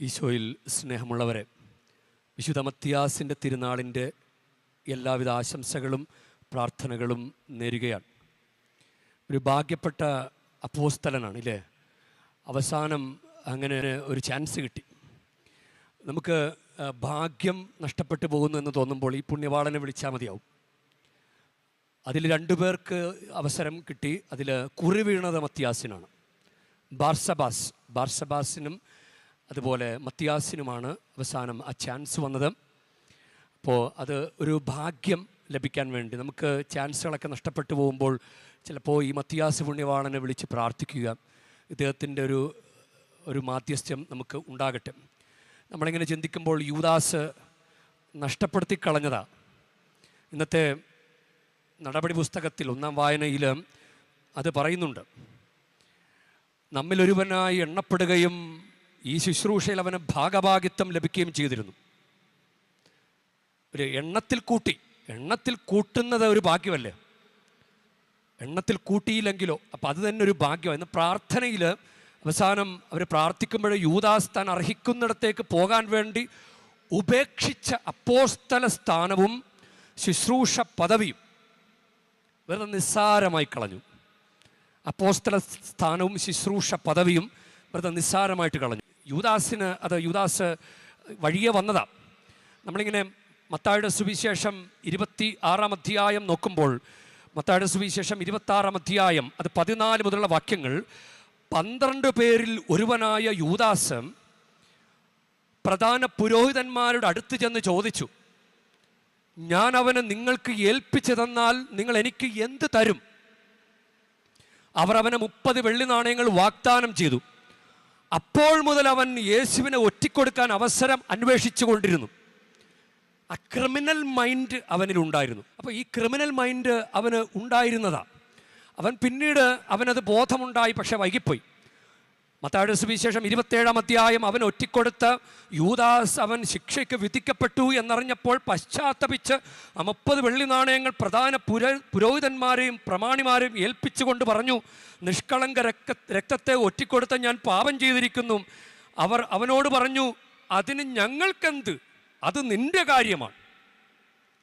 ഈശോയിൽ സ്നേഹമുള്ളവരെ വിശുദ്ധ മത്തിയാസിന്റെ തിരുനാളിന്റെ എല്ലാവിധ ആശംസകളും പ്രാർത്ഥനകളും നേരുകയാണ്. ഒരു ഭാഗ്യപ്പെട്ട അപ്പോസ്തലനാണ് ഇല്ലേ അവസാനം അങ്ങനെ ഒരു ചാൻസ് കിട്ടി. നമുക്ക് ഭാഗ്യം നഷ്ടപ്പെട്ടു പോകുന്നു എന്ന് തോന്നുമ്പോൾ ഈ പുണ്യവാളനെ വിളിച്ചാൽ മതിയാവും. അതിൽ രണ്ടു പേർക്ക് അവസരം കിട്ടി. അതിൽ കുറി വീണത് ബാർസബാസ് ബാർസബാസിനും അതുപോലെ മത്തിയാസിനുമാണ് അവസാനം ആ ചാൻസ് വന്നത്. അപ്പോൾ അത് ഒരു ഭാഗ്യം ലഭിക്കാൻ വേണ്ടി നമുക്ക് ചാൻസുകളൊക്കെ നഷ്ടപ്പെട്ടു പോകുമ്പോൾ ചിലപ്പോൾ ഈ മത്തിയാസ് പുണ്യവാളനെ വിളിച്ച് പ്രാർത്ഥിക്കുക. ഇദ്ദേഹത്തിന്റെ ഒരു ഒരു മാധ്യസ്ഥ്യം നമുക്ക് ഉണ്ടാകട്ടെ. നമ്മളിങ്ങനെ ചിന്തിക്കുമ്പോൾ യുവദാസ് നഷ്ടപ്പെടുത്തി കളഞ്ഞതാ. ഇന്നത്തെ നടപടി പുസ്തകത്തിൽ ഒന്നാം വായനയിൽ അത് പറയുന്നുണ്ട്. നമ്മിലൊരുവനായി എണ്ണപ്പെടുകയും ഈ ശുശ്രൂഷയിൽ അവന് ഭാഗഭാഗിത്വം ലഭിക്കുകയും ചെയ്തിരുന്നു. ഒരു എണ്ണത്തിൽ കൂട്ടി എണ്ണത്തിൽ കൂട്ടുന്നത് ഒരു ഭാഗ്യമല്ലേ? എണ്ണത്തിൽ കൂട്ടിയില്ലെങ്കിലോ അപ്പം അത് തന്നെ ഒരു ഭാഗ്യം. എന്ന് പ്രാർത്ഥനയിൽ അവസാനം അവർ പ്രാർത്ഥിക്കുമ്പോൾ യൂദാസ് താൻ അർഹിക്കുന്നിടത്തേക്ക് പോകാൻ വേണ്ടി ഉപേക്ഷിച്ച അപ്പോസ്തല സ്ഥാനവും ശുശ്രൂഷ പദവിയും വെറുതെ നിസ്സാരമായി കളഞ്ഞു. അപ്പോസ്തല സ്ഥാനവും ശുശ്രൂഷ പദവിയും വെറുതെ നിസ്സാരമായിട്ട് കളഞ്ഞു. യൂദാസിന് അത് യുദാസ് വഴിയെ വന്നതാ. നമ്മളിങ്ങനെ മത്തായുടെ സുവിശേഷം ഇരുപത്തി ആറാം അധ്യായം നോക്കുമ്പോൾ മത്തായുടെ സുവിശേഷം ഇരുപത്തി ആറാം അധ്യായം അത് പതിനാല് മുതലുള്ള വാക്യങ്ങൾ പന്ത്രണ്ട് പേരിൽ ഒരുവനായ യൂദാസ് പ്രധാന പുരോഹിതന്മാരുടെ അടുത്ത് ചെന്ന് ചോദിച്ചു ഞാൻ അവനെ നിങ്ങൾക്ക് ഏൽപ്പിച്ചു തന്നാൽ നിങ്ങൾ എനിക്ക് എന്ത് തരും? അവർ അവനെ മുപ്പത് വെള്ളി നാണയങ്ങൾ വാഗ്ദാനം ചെയ്തു. അപ്പോൾ മുതൽ അവൻ യേശുവിനെ ഒറ്റിക്കൊടുക്കാൻ അവസരം അന്വേഷിച്ചു കൊണ്ടിരുന്നു ആ ക്രിമിനൽ മൈൻഡ് അവനിലുണ്ടായിരുന്നു. അപ്പോൾ ഈ ക്രിമിനൽ മൈൻഡ് അവന് ഉണ്ടായിരുന്നതാ. അവൻ പിന്നീട് അവനത് ബോധമുണ്ടായി പക്ഷെ വൈകിപ്പോയി. മത്തായുടെ സുവിശേഷം ഇരുപത്തേഴാം അധ്യായം അവൻ ഒറ്റിക്കൊടുത്ത് യൂദാസ് അവൻ ശിക്ഷയ്ക്ക് വിധിക്കപ്പെട്ടു എന്നറിഞ്ഞപ്പോൾ പശ്ചാത്തപിച്ച് മുപ്പത് വെള്ളി നാണയങ്ങൾ പ്രധാന പുര പുരോഹിതന്മാരെയും പ്രമാണിമാരെയും ഏൽപ്പിച്ചുകൊണ്ട് പറഞ്ഞു നിഷ്കളങ്ക രക്ത രക്തത്തെ ഒറ്റിക്കൊടുത്ത് ഞാൻ പാപം ചെയ്തിരിക്കുന്നു. അവർ അവനോട് പറഞ്ഞു അതിന് ഞങ്ങൾക്കെന്ത്? അത് നിന്റെ കാര്യമാണ്.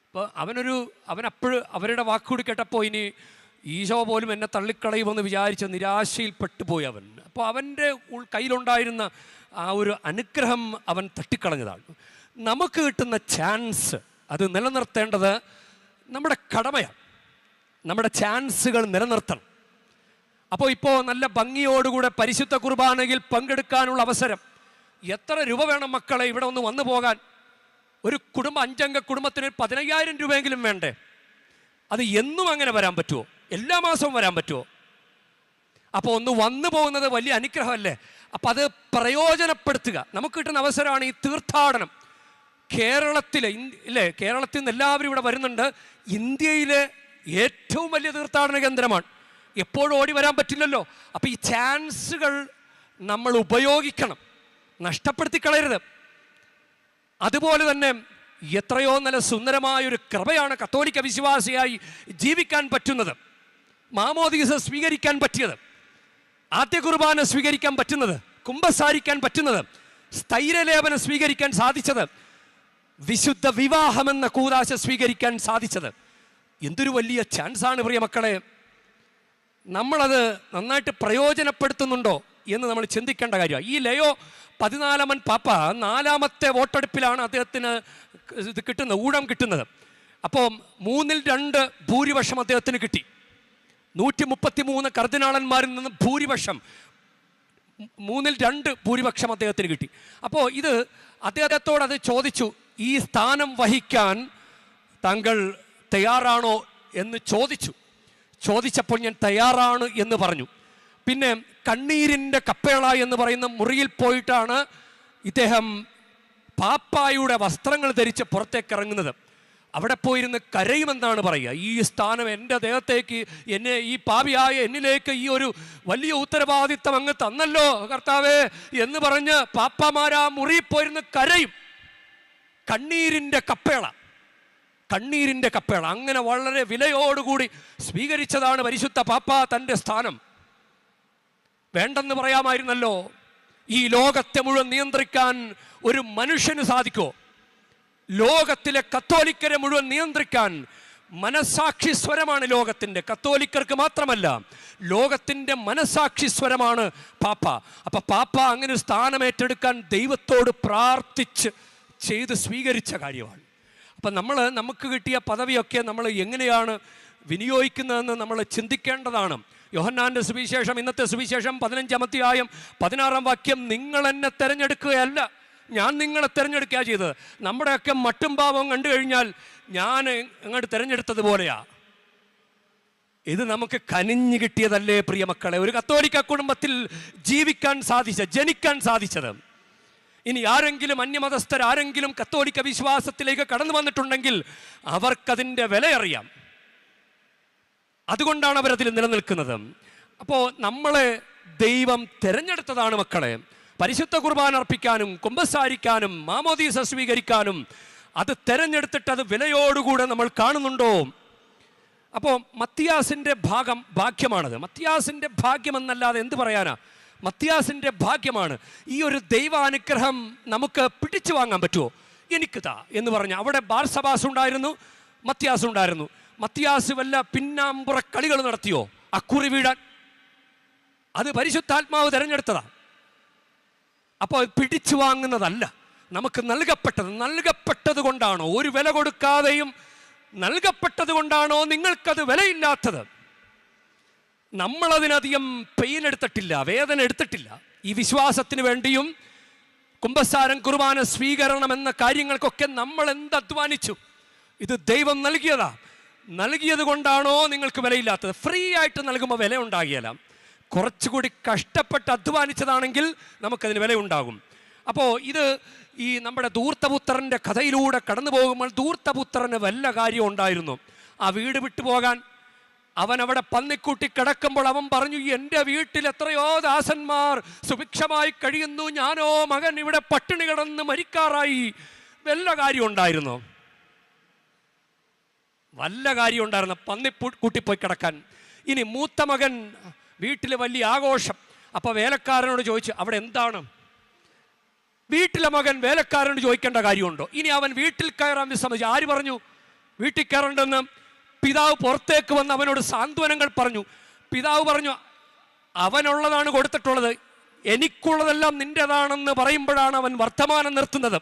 അപ്പോൾ അവനൊരു അവനപ്പോഴും അവരുടെ വാക്കുകൂടി കേട്ടപ്പോൾ ഇനി ഈശോ പോലും എന്നെ തള്ളിക്കളയുമെന്ന് വിചാരിച്ച നിരാശയിൽപ്പെട്ടു പോയി അവൻ. അപ്പോൾ അവന്റെ ഉൾ- കയ്യിലുണ്ടായിരുന്ന ആ ഒരു അനുഗ്രഹം അവൻ തട്ടിക്കളഞ്ഞതാണ്. നമുക്ക് കിട്ടുന്ന ചാൻസ് അത് നിലനിർത്തേണ്ടത് നമ്മുടെ കടമയാണ്. നമ്മുടെ ചാൻസുകൾ നിലനിർത്തണം. അപ്പോൾ ഇപ്പോൾ നല്ല ഭംഗിയോടുകൂടെ പരിശുദ്ധ കുർബാനയിൽ പങ്കെടുക്കാനുള്ള അവസരം. എത്ര രൂപ വേണം മക്കളെ ഇവിടെ ഒന്ന് വന്നു പോകാൻ? ഒരു കുടുംബ അഞ്ചംഗ കുടുംബത്തിന് പതിനയ്യായിരം രൂപയെങ്കിലും വേണ്ടേ? അത് എന്നും അങ്ങനെ വരാൻ പറ്റുമോ? എല്ലാ മാസവും വരാൻ പറ്റുമോ അപ്പോൾ ഒന്ന് വന്നു പോകുന്നത് വലിയ അനുഗ്രഹമല്ലേ? അപ്പം അത് പ്രയോജനപ്പെടുത്തുക. നമുക്ക് കിട്ടുന്ന അവസരമാണ് ഈ തീർത്ഥാടനം. കേരളത്തിലെ ഇല്ലേ കേരളത്തിൽ നിന്ന് എല്ലാവരും ഇവിടെ വരുന്നുണ്ട്. ഇന്ത്യയിലെ ഏറ്റവും വലിയ തീർത്ഥാടന കേന്ദ്രമാണ്. എപ്പോഴും ഓടി വരാൻ പറ്റില്ലല്ലോ. അപ്പം ഈ ചാൻസുകൾ നമ്മൾ ഉപയോഗിക്കണം. നഷ്ടപ്പെടുത്തി കളയരുത്. അതുപോലെ തന്നെ എത്രയോ നല്ല സുന്ദരമായൊരു കൃപയാണ് കത്തോലിക്ക വിശ്വാസിയായി ജീവിക്കാൻ പറ്റുന്നത്. മാമോദീസ സ്വീകരിക്കാൻ പറ്റിയത്. ആദ്യ കുർബാന സ്വീകരിക്കാൻ പറ്റുന്നത് കുംഭസാരിക്കാൻ പറ്റുന്നത് സ്ഥൈര്യലേപനം സ്വീകരിക്കാൻ സാധിച്ചത് വിശുദ്ധ വിവാഹമെന്ന കൂതാശ സ്വീകരിക്കാൻ സാധിച്ചത്. എന്തൊരു വലിയ ചാൻസാണ് പ്രിയ മക്കളെ. നമ്മളത് നന്നായിട്ട് പ്രയോജനപ്പെടുത്തുന്നുണ്ടോ എന്ന് നമ്മൾ ചിന്തിക്കേണ്ട കാര്യമാണ് ഈ ലയോ പതിനാലാമൻ പാപ്പ നാലാമത്തെ വോട്ടെടുപ്പിലാണ് അദ്ദേഹത്തിന് ഇത് കിട്ടുന്നത് ഊഴം കിട്ടുന്നത്. അപ്പോൾ മൂന്നിൽ രണ്ട് ഭൂരിപക്ഷം അദ്ദേഹത്തിന് കിട്ടി. നൂറ്റി മുപ്പത്തി മൂന്ന് കർദിനാളന്മാരിൽ നിന്ന് ഭൂരിപക്ഷം മൂന്നിൽ രണ്ട് ഭൂരിപക്ഷം അദ്ദേഹത്തിന് കിട്ടി. അപ്പോൾ ഇത് അദ്ദേഹത്തോട് അത് ചോദിച്ചു ഈ സ്ഥാനം വഹിക്കാൻ താങ്കൾ തയ്യാറാണോ? എന്ന് ചോദിച്ചു. ചോദിച്ചപ്പോൾ ഞാൻ തയ്യാറാണ് എന്ന് പറഞ്ഞു. പിന്നെ കണ്ണീരിന്റെ കപ്പേള എന്ന് പറയുന്ന മുറിയിൽ പോയിട്ടാണ് ഇദ്ദേഹം പാപ്പായുടെ വസ്ത്രങ്ങൾ ധരിച്ച് പുറത്തേക്ക് ഇറങ്ങുന്നത്. അവിടെ പോയിരുന്ന് കരയുമെന്നാണ് പറയുക. ഈ സ്ഥാനം എന്റെ ദേഹത്തേക്ക് എന്നെ ഈ പാപിയായ എന്നിലേക്ക് ഈ ഒരു വലിയ ഉത്തരവാദിത്തം അങ്ങ് തന്നല്ലോ കർത്താവേ എന്ന് പറഞ്ഞ് പാപ്പമാരാ മുറി പോയിരുന്ന് കരയും. കണ്ണീരിന്റെ കപ്പേള കണ്ണീരിന്റെ കപ്പേള. അങ്ങനെ വളരെ വിലയോടുകൂടി സ്വീകരിച്ചതാണ് പരിശുദ്ധ പാപ്പ തന്റെ സ്ഥാനം. വേണ്ടെന്ന് പറയാമായിരുന്നല്ലോ ഈ ലോകത്തെ മുഴുവൻ നിയന്ത്രിക്കാൻ ഒരു മനുഷ്യന് സാധിക്കോ ലോകത്തിലെ കത്തോലിക്കരെ മുഴുവൻ നിയന്ത്രിക്കാൻ മനസാക്ഷി സ്വരമാണ് ലോകത്തിന്റെ. കത്തോലിക്കർക്ക് മാത്രമല്ല ലോകത്തിന്റെ മനസാക്ഷി സ്വരമാണ് പാപ്പ. അപ്പൊ പാപ്പ അങ്ങനെ ഒരു സ്ഥാനം ഏറ്റെടുക്കാൻ ദൈവത്തോട് പ്രാർത്ഥിച്ച് ചെയ്ത് സ്വീകരിച്ച കാര്യമാണ്. അപ്പം നമ്മൾ നമുക്ക് കിട്ടിയ പദവിയൊക്കെ നമ്മൾ എങ്ങനെയാണ് വിനിയോഗിക്കുന്നതെന്ന് നമ്മൾ ചിന്തിക്കേണ്ടതാണ്. യോഹന്നാന്റെ സുവിശേഷം ഇന്നത്തെ സുവിശേഷം പതിനഞ്ചാമത്തെ ആയം പതിനാറാം വാക്യം നിങ്ങൾ എന്നെ തിരഞ്ഞെടുക്കുകയല്ല ഞാൻ നിങ്ങളെ തിരഞ്ഞെടുക്കുക ചെയ്തത്. നമ്മുടെയൊക്കെ മട്ടും ഭാവം കണ്ടു കഴിഞ്ഞാൽ ഞാൻ അങ്ങോട്ട് തിരഞ്ഞെടുത്തതുപോലെയാ ഇത് നമുക്ക് കനിഞ്ഞു കിട്ടിയതല്ലേ പ്രിയ മക്കളെ? ഒരു കത്തോലിക്ക കുടുംബത്തിൽ ജീവിക്കാൻ സാധിച്ച ജനിക്കാൻ സാധിച്ചത്. ഇനി ആരെങ്കിലും അന്യമതസ്ഥർ ആരെങ്കിലും കത്തോലിക്ക വിശ്വാസത്തിലേക്ക് കടന്നു വന്നിട്ടുണ്ടെങ്കിൽ അവർക്കതിന്റെ വില അറിയാം അതുകൊണ്ടാണ് അവരതിൽ നിലനിൽക്കുന്നത്. അപ്പോൾ നമ്മളെ ദൈവം തിരഞ്ഞെടുത്തതാണ് മക്കളെ. പരിശുദ്ധ കുർബാന അർപ്പിക്കാനും കുമ്പസാരിക്കാനും മാമോദീസ സ്വീകരിക്കാനും അത് തെരഞ്ഞെടുത്തിട്ട് അത് വിലയോടുകൂടെ നമ്മൾ കാണുന്നുണ്ടോ? അപ്പോൾ മത്തിയാസിന്റെ ഭാഗം ഭാഗ്യമാണത്. മത്തിയാസിന്റെ ഭാഗ്യമെന്നല്ലാതെ എന്ത് പറയാനാ? മത്തിയാസിന്റെ ഭാഗ്യമാണ്. ഈ ഒരു ദൈവാനുഗ്രഹം നമുക്ക് പിടിച്ചു വാങ്ങാൻ പറ്റുമോ എനിക്കിതാ എന്ന് പറഞ്ഞു അവിടെ ബാർസബാസ് ഉണ്ടായിരുന്നു മത്തിയാസ് ഉണ്ടായിരുന്നു മത്തിയാസ് വല്ല പിന്നാമ്പുറ കളികൾ നടത്തിയോ? അക്കുറി വീഴാൻ. അത് പരിശുദ്ധാത്മാവ് തിരഞ്ഞെടുത്തതാ. അപ്പോൾ പിടിച്ചു വാങ്ങുന്നതല്ല. നമുക്ക് നൽകപ്പെട്ടത് നൽകപ്പെട്ടത് കൊണ്ടാണോ? ഒരു വില കൊടുക്കാതെയും നൽകപ്പെട്ടത് കൊണ്ടാണോ നിങ്ങൾക്കത് വിലയില്ലാത്തത്? നമ്മളതിനധികം പെയിൻ എടുത്തിട്ടില്ല വേദന എടുത്തിട്ടില്ല. ഈ വിശ്വാസത്തിന് വേണ്ടിയും കുംഭസാരം കുർബാന സ്വീകരണം എന്ന കാര്യങ്ങൾക്കൊക്കെ നമ്മൾ എന്ത് അധ്വാനിച്ചു? ഇത് ദൈവം നൽകിയതാ. നൽകിയത് കൊണ്ടാണോ നിങ്ങൾക്ക് വിലയില്ലാത്തത്? ഫ്രീ ആയിട്ട് നൽകുമ്പോൾ വില ഉണ്ടാകിയല്ല കുറച്ചുകൂടി കഷ്ടപ്പെട്ട് അധ്വാനിച്ചതാണെങ്കിൽ നമുക്കതിന് വിലയുണ്ടാകും. അപ്പോൾ ഇത് ഈ നമ്മുടെ ധൂർത്തപുത്രന്റെ കഥയിലൂടെ കടന്നു പോകുമ്പോൾ ധൂർത്തപുത്രന് വല്ല കാര്യം ഉണ്ടായിരുന്നു. ആ വീട് വിട്ടുപോകാൻ അവൻ അവിടെ പന്നിക്കൂട്ടി കിടക്കുമ്പോൾ അവൻ പറഞ്ഞു എന്റെ വീട്ടിൽ എത്രയോ ദാസന്മാർ സുഭിക്ഷമായി കഴിയുന്നു. ഞാനോ മകൻ ഇവിടെ പട്ടിണി കിടന്ന് മരിക്കാറായി. വല്ല കാര്യം ഉണ്ടായിരുന്നോ? വല്ല കാര്യം ഉണ്ടായിരുന്നു? പന്നി കൂട്ടിപ്പോയി കിടക്കാൻ. ഇനി മൂത്ത മകൻ വീട്ടിൽ വലിയ ആഘോഷം. അപ്പോൾ വേലക്കാരനോട് ചോദിച്ചു അവിടെ എന്താണ്? വീട്ടിലെ മകൻ വേലക്കാരനോട് ചോദിക്കേണ്ട കാര്യമുണ്ടോ? ഇനി അവൻ വീട്ടിൽ കയറാൻ വിസമ്മതിച്ചു. ആര് പറഞ്ഞു? വീട്ടിൽ കയറണ്ടെന്ന് പിതാവ് പുറത്തേക്ക് വന്ന് അവനോട് സാന്ത്വനങ്ങൾ പറഞ്ഞു. പിതാവ് പറഞ്ഞു അവനുള്ളതാണ് കൊടുത്തിട്ടുള്ളത്. എനിക്കുള്ളതെല്ലാം നിന്റെതാണെന്ന് പറയുമ്പോഴാണ് അവൻ വർത്തമാനം നിർത്തുന്നത്.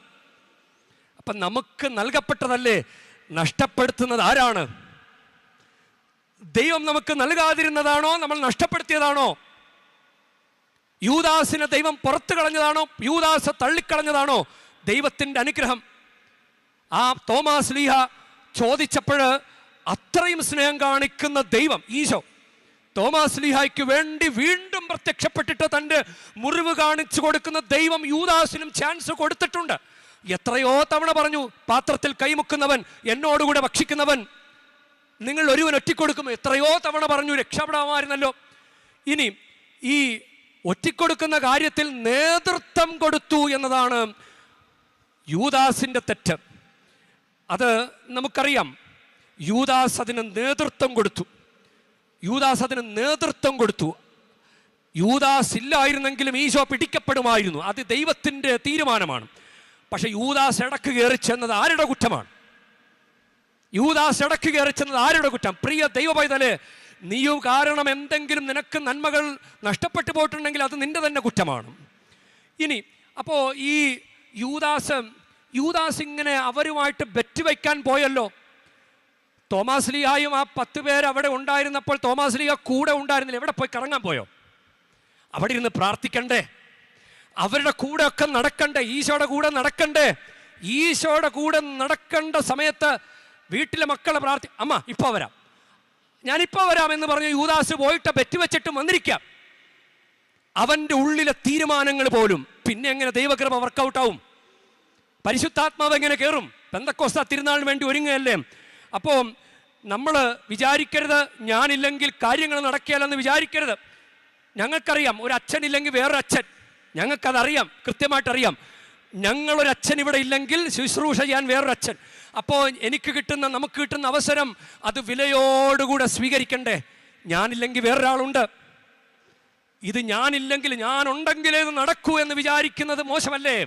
അപ്പം നമുക്ക് നൽകപ്പെട്ടതല്ലേ നഷ്ടപ്പെടുത്തുന്നത് ആരാണ്? ദൈവം നമുക്ക് നൽകാതിരുന്നതാണോ? നമ്മൾ നഷ്ടപ്പെടുത്തിയതാണോ? യൂദാസിനെ ദൈവം പുറത്തു കളഞ്ഞതാണോ? യൂദാസ് തള്ളിക്കളഞ്ഞതാണോ? ദൈവത്തിന്റെ അനുഗ്രഹം. ആ തോമാസ് ലീഹ ചോദിച്ചപ്പോൾ അത്രയും സ്നേഹം കാണിക്കുന്ന ദൈവം ഈശോ തോമാസ് ലീഹായ്ക്ക് വേണ്ടി വീണ്ടും പ്രത്യക്ഷപ്പെട്ടിട്ട് തന്റെ മുറിവ് കാണിച്ചു കൊടുക്കുന്ന ദൈവം യൂദാസിനും ചാൻസ് കൊടുത്തിട്ടുണ്ട്. എത്രയോ തവണ പറഞ്ഞു പാത്രത്തിൽ കൈമുക്കുന്നവൻ എന്നോടുകൂടെ ഭക്ഷിക്കുന്നവൻ. നിങ്ങൾ ഒരുവൻ ഒറ്റിക്കൊടുക്കും എത്രയോ തവണ പറഞ്ഞു രക്ഷപ്പെടാമായിരുന്നല്ലോ. ഇനി ഈ ഒറ്റിക്കൊടുക്കുന്ന കാര്യത്തിൽ നേതൃത്വം കൊടുത്തു എന്നതാണ് യൂദാസിന്റെ തെറ്റ്. അത് നമുക്കറിയാം. യൂദാസ് അതിന് നേതൃത്വം കൊടുത്തു. യൂദാസ് അതിന് നേതൃത്വം കൊടുത്തു. യൂദാസ് ഇല്ലായിരുന്നെങ്കിലും ഈശോ പിടിക്കപ്പെടുമായിരുന്നു. അത് ദൈവത്തിന്റെ തീരുമാനമാണ്. പക്ഷെ യൂദാസ് ഇടയ്ക്ക് കയറി ചെന്നത് ആരുടെ കുറ്റമാണ്? യൂദാസ് ഇടയ്ക്ക് കയറി ചെന്നത് ആരുടെ കുറ്റം? പ്രിയ ദൈവ പൈതൽ നീയും കാരണം എന്തെങ്കിലും നിനക്ക് നന്മകൾ നഷ്ടപ്പെട്ടു പോയിട്ടുണ്ടെങ്കിൽ അത് നിന്റെ തന്നെ കുറ്റമാണ്. ഇനി അപ്പോൾ ഈ യൂദാസ് യൂദാസ് ഇങ്ങനെ അവരുമായിട്ട് ബെറ്റ് വയ്ക്കാൻ പോയല്ലോ. തോമാസ് ലീഹായും ആ പത്ത് പേര് അവിടെ ഉണ്ടായിരുന്നപ്പോൾ തോമാസ് ലീഹ കൂടെ ഉണ്ടായിരുന്നില്ല. എവിടെ പോയി കറങ്ങാൻ പോയോ? അവിടെ ഇരുന്ന് പ്രാർത്ഥിക്കണ്ടേ? അവരുടെ കൂടെ ഒക്കെ നടക്കണ്ടേ? ഈശോയുടെ കൂടെ നടക്കണ്ടേ? ഈശോയുടെ കൂടെ നടക്കേണ്ട സമയത്ത് വീട്ടിലെ മക്കളെ പ്രാർത്ഥി അമ്മ ഇപ്പോൾ വരാം. ഞാനിപ്പോൾ വരാം എന്ന് പറഞ്ഞ് യൂദാസ് പോയിട്ട് ബെറ്റ് വെച്ചിട്ട് വന്നിരിക്കാം. അവന്റെ ഉള്ളിലെ തീരുമാനങ്ങൾ പോലും പിന്നെ എങ്ങനെ ദൈവകൃപ വർക്കൗട്ടാവും പരിശുദ്ധാത്മാവ് എങ്ങനെ കയറും പെന്തക്കോസ്ത തിരുനാളിന് വേണ്ടി ഒരുങ്ങുകയല്ലേ? അപ്പോൾ നമ്മൾ വിചാരിക്കരുത് ഞാനില്ലെങ്കിൽ കാര്യങ്ങൾ നടക്കുകയല്ലെന്ന് വിചാരിക്കരുത്. ഞങ്ങൾക്കറിയാം ഒരു അച്ഛൻ ഇല്ലെങ്കിൽ വേറൊരു അച്ഛൻ ഞങ്ങൾക്കതറിയാം കൃത്യമായിട്ടറിയാം. ഞങ്ങളൊരച്ഛൻ ഇവിടെ ഇല്ലെങ്കിൽ ശുശ്രൂഷ ചെയ്യാൻ വേറൊരു അച്ഛൻ അപ്പോൾ എനിക്ക് കിട്ടുന്ന നമുക്ക് കിട്ടുന്ന അവസരം അത് വിലയോടുകൂടെ സ്വീകരിക്കണ്ടേ? ഞാനില്ലെങ്കിൽ വേറൊരാളുണ്ട്. ഇത് ഞാനില്ലെങ്കിൽ ഞാനുണ്ടെങ്കിലേ ഇത് നടക്കൂ എന്ന് വിചാരിക്കുന്നത് മോശമല്ലേ?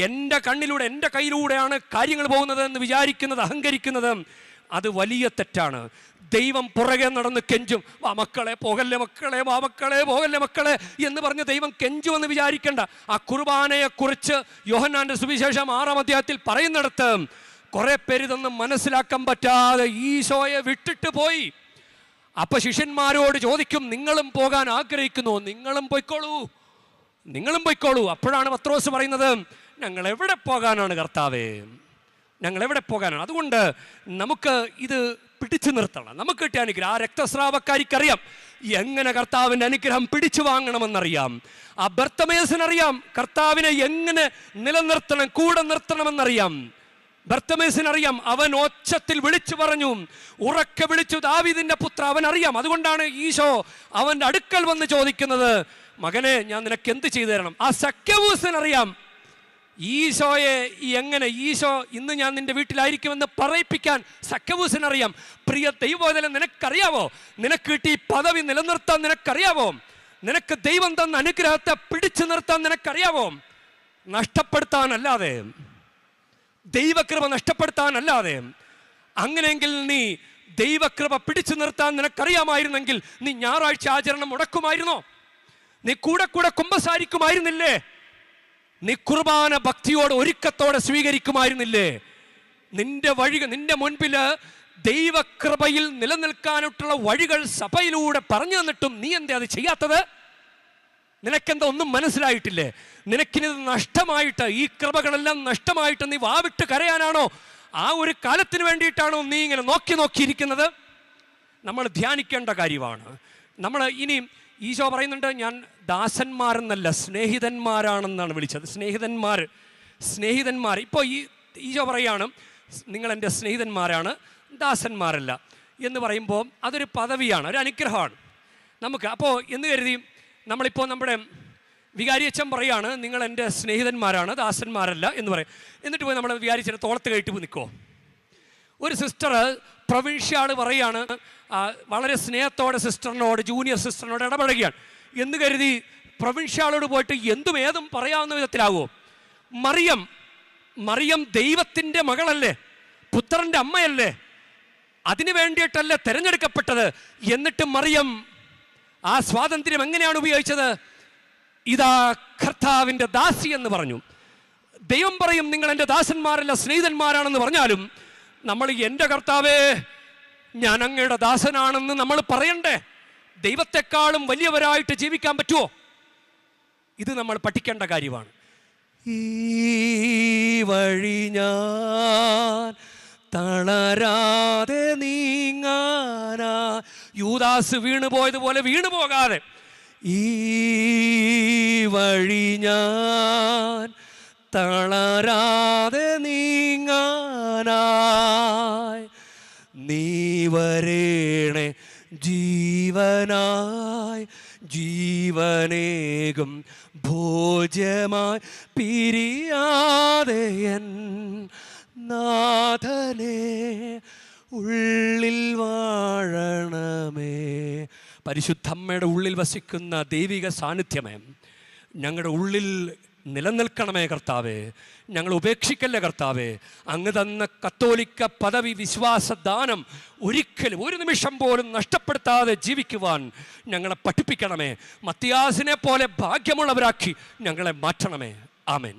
എന്റെ കണ്ണിലൂടെ എന്റെ കയ്യിലൂടെയാണ് കാര്യങ്ങൾ പോകുന്നത് എന്ന് വിചാരിക്കുന്നത് അഹങ്കരിക്കുന്നത്. അത് വലിയ തെറ്റാണ്. ദൈവം പുറകെ നടന്ന് കെഞ്ചും. വാ മക്കളെ പോകല്ലേ മക്കളെ വാ മക്കളെ പോകല്ലേ മക്കളെ എന്ന് പറഞ്ഞ് ദൈവം കെഞ്ചുമെന്ന് വിചാരിക്കേണ്ട. ആ കുർബാനയെക്കുറിച്ച് യോഹന്നാന്റെ സുവിശേഷം ആറാം അധ്യായത്തിൽ പറയുന്നിടത്ത് കുറെ പേര് ഇതൊന്നും മനസ്സിലാക്കാൻ പറ്റാതെ ഈശോയെ വിട്ടിട്ട് പോയി. അപ്പൊ ശിഷ്യന്മാരോട് ചോദിക്കും നിങ്ങളും പോകാൻ ആഗ്രഹിക്കുന്നു? നിങ്ങളും പൊയ്ക്കോളൂ. നിങ്ങളും പൊയ്ക്കോളൂ. അപ്പോഴാണ് പത്രോസ് പറയുന്നത് ഞങ്ങൾ എവിടെ പോകാനാണ് കർത്താവേ? ഞങ്ങൾ എവിടെ പോകാനാണ്? അതുകൊണ്ട് നമുക്ക് ഇത് പിടിച്ചു നിർത്തണം. നമുക്ക് കിട്ടിയ അനുഗ്രഹം. ആ രക്തസ്രാവക്കാരിക്കറിയാം. എങ്ങനെ കർത്താവിന്റെ അനുഗ്രഹം പിടിച്ചു വാങ്ങണമെന്നറിയാം. ആ ബർത്തമേസിനറിയാം കർത്താവിനെ എങ്ങനെ നിലനിർത്തണം കൂടെ നിർത്തണമെന്നറിയാം. ബർത്തമേസിനറിയാം അവൻ ഒച്ചത്തിൽ വിളിച്ചു പറഞ്ഞു. ഉറക്കെ വിളിച്ചു ദാവിദിന്റെ പുത്ര അവൻ അറിയാം അതുകൊണ്ടാണ് ഈശോ അവന്റെ അടുക്കൽ വന്ന് ചോദിക്കുന്നത് മകനെ ഞാൻ നിനക്ക് എന്ത് ചെയ്തു തരണം? ആ സഖ്യവൂസിനറിയാം ഈശോയെ എങ്ങനെ ഈശോ ഇന്ന് ഞാൻ നിന്റെ വീട്ടിലായിരിക്കുമെന്ന് പറയിപ്പിക്കാൻ സഖ്യവൂസിനറിയാം പ്രിയ ദൈവോദനം നിനക്കറിയാവോ? നിനക്ക് കിട്ടി പദവി നിലനിർത്താൻ നിനക്കറിയാവോ? നിനക്ക് ദൈവം തന്ന അനുഗ്രഹത്തെ പിടിച്ചു നിർത്താൻ നിനക്കറിയാവോ? നഷ്ടപ്പെടുത്താനല്ലാതെ. ദൈവകൃപ നഷ്ടപ്പെടുത്താനല്ലാതെ അങ്ങനെയെങ്കിൽ നീ ദൈവകൃപ പിടിച്ചു നിർത്താൻ നിനക്കറിയാമായിരുന്നെങ്കിൽ നീ ഞായറാഴ്ച ആചരണം മുടക്കുമായിരുന്നോ? നീ കൂടെ കൂടെ കുമ്പസാരിക്കുമായിരുന്നില്ലേ? നീ കുർബാന ഭക്തിയോട് ഒരുക്കത്തോടെ സ്വീകരിക്കുമായിരുന്നില്ലേ? നിന്റെ വഴി നിന്റെ മുൻപിൽ ദൈവകൃപയിൽ നിലനിൽക്കാനായിട്ടുള്ള വഴികൾ സഭയിലൂടെ പറഞ്ഞു തന്നിട്ടും നീ എന്തേ അത് ചെയ്യാത്തത്? നിനക്കെന്താ ഒന്നും മനസ്സിലായിട്ടില്ലേ? നിനക്കിനിത് നഷ്ടമായിട്ട് ഈ കൃപകളെല്ലാം നഷ്ടമായിട്ട് നീ വാവിട്ട് കരയാനാണോ? ആ ഒരു കാലത്തിന് വേണ്ടിയിട്ടാണോ നീ ഇങ്ങനെ നോക്കി നോക്കിയിരിക്കുന്നത്? നമ്മൾ ധ്യാനിക്കേണ്ട കാര്യമാണ്. നമ്മൾ ഇനി ഈശോ പറയുന്നുണ്ട് ഞാൻ ദാസന്മാരെന്നല്ല സ്നേഹിതന്മാരാണെന്നാണ് വിളിച്ചത്. സ്നേഹിതന്മാർ സ്നേഹിതന്മാർ. ഇപ്പോൾ ഈ ഈശോ പറയാണ് നിങ്ങൾ എന്റെ സ്നേഹിതന്മാരാണ് ദാസന്മാരല്ല. എന്ന് പറയുമ്പോൾ അതൊരു പദവിയാണ് ഒരു അനുഗ്രഹമാണ്. നമുക്ക് അപ്പോൾ എന്ന് കരുതി നമ്മളിപ്പോൾ നമ്മുടെ വികാരി വികാരിയച്ഛൻ പറയാണ് നിങ്ങൾ എന്റെ സ്നേഹിതന്മാരാണ് ദാസന്മാരല്ല എന്ന് പറയും. എന്നിട്ട് പോയി നമ്മൾ വികാരിച്ചത് തോളത്ത് കയറ്റി പോയി നിൽക്കുമോ ഒരു സിസ്റ്റർ പ്രൊവിൻഷ്യാൾ പറയാണ് വളരെ സ്നേഹത്തോടെ സിസ്റ്ററിനോട് ജൂനിയർ സിസ്റ്ററിനോട് ഇടപഴകിയാണ് എന്ന് കരുതി പ്രൊവിൻഷ്യാളോട് പോയിട്ട് എന്തും ഏതും പറയാവുന്ന വിധത്തിലാവുമോ മറിയം മറിയം ദൈവത്തിന്റെ മകളല്ലേ? പുത്രന്റെ അമ്മയല്ലേ? അതിനു വേണ്ടിയിട്ടല്ലേ തിരഞ്ഞെടുക്കപ്പെട്ടത്? എന്നിട്ട് മറിയം ആ സ്വാതന്ത്ര്യം എങ്ങനെയാണ് ഉപയോഗിച്ചത്? ഇതാ കർത്താവിന്റെ ദാസി എന്ന് പറഞ്ഞു. ദൈവം പറയും നിങ്ങൾ എന്റെ ദാസന്മാരല്ല സ്നേഹിതന്മാരാണെന്ന് പറഞ്ഞാലും നമ്മൾ എന്റെ കർത്താവേ ഞാൻ അങ്ങയുടെ ദാസനാണെന്ന് നമ്മൾ പറയണ്ടേ? ദൈവത്തെക്കാളും വലിയവരായിട്ട് ജീവിക്കാൻ പറ്റുമോ ഇത് നമ്മൾ പഠിക്കേണ്ട കാര്യമാണ്. ഈ വഴി ഞാൻ തളരാതെ നീങ്ങാനാ യൂദാസ് വീണു പോയതുപോലെ വീണു പോകാതെ. ഈ വഴി ഞാൻ തളരാതെ നീങ്ങാനായി. നീ വരേണേ ജീവനായി. ജീവനേകും ഭോജ്യമായി പിരിയാതെ എൻ നാഥനെ ഉള്ളിൽ പരിശുദ്ധമ്മയുടെ ഉള്ളിൽ വസിക്കുന്ന ദൈവിക സാന്നിധ്യമേ ഞങ്ങളുടെ ഉള്ളിൽ നിലനിൽക്കണമേ കർത്താവേ ഞങ്ങൾ ഉപേക്ഷിക്കല്ലേ കർത്താവേ അങ്ങ് തന്ന കത്തോലിക്ക പദവി വിശ്വാസ ദാനം ഒരിക്കലും ഒരു നിമിഷം പോലും നഷ്ടപ്പെടുത്താതെ ജീവിക്കുവാൻ ഞങ്ങളെ പഠിപ്പിക്കണമേ മത്തിയാസിനെ പോലെ ഭാഗ്യമുള്ളവരാക്കി ഞങ്ങളെ മാറ്റണമേ. ആമേൻ.